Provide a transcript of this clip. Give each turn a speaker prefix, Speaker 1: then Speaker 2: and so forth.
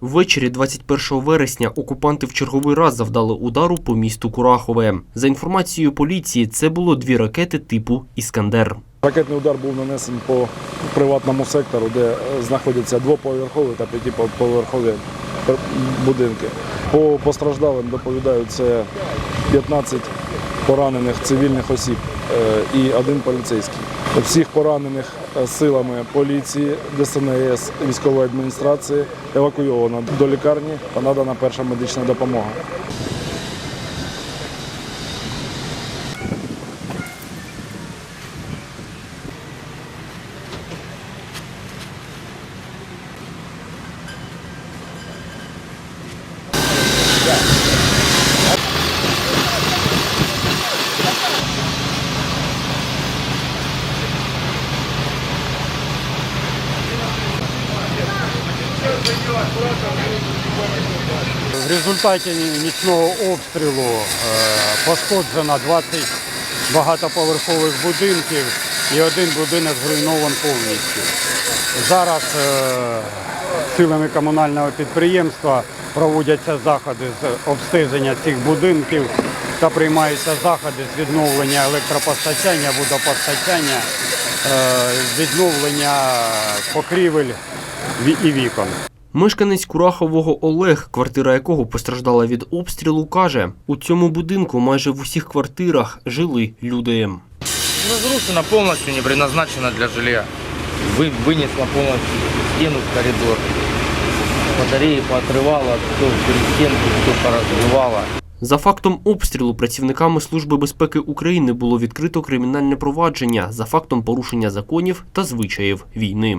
Speaker 1: Ввечері 21 вересня окупанти в черговий раз завдали удару по місту Курахове. За інформацією поліції, це було дві ракети типу Іскандер.
Speaker 2: Ракетний удар був нанесений по приватному сектору, де е, знаходяться двоповерхові та п'ятиповерхові будинки. По постраждалим доповідають це 15 поранених цивільних осіб е, і один поліцейський. Всіх поранених е, силами поліції, ДСНС, військової адміністрації евакуйовано до лікарні та надана перша медична допомога.
Speaker 3: В результаті нічного обстрілу е, пошкоджено 20 багатоповерхових будинків і один будинок зруйнован повністю. Зараз е, силами комунального підприємства проводяться заходи з обстеження цих будинків та приймаються заходи з відновлення електропостачання, водопостачання, відновлення покрівель ві- і вікон.
Speaker 1: Мешканець Курахового Олег, квартира якого постраждала від обстрілу, каже, у цьому будинку майже в усіх квартирах жили люди.
Speaker 4: Разрушена полностью, не предназначена для жилья. Вы, вынесла полностью стену в коридор. Батареи поотрывала, все перестенки, все поразбивала.
Speaker 1: За фактом обстрілу працівниками Служби безпеки України було відкрито кримінальне провадження за фактом порушення законів та звичаїв війни.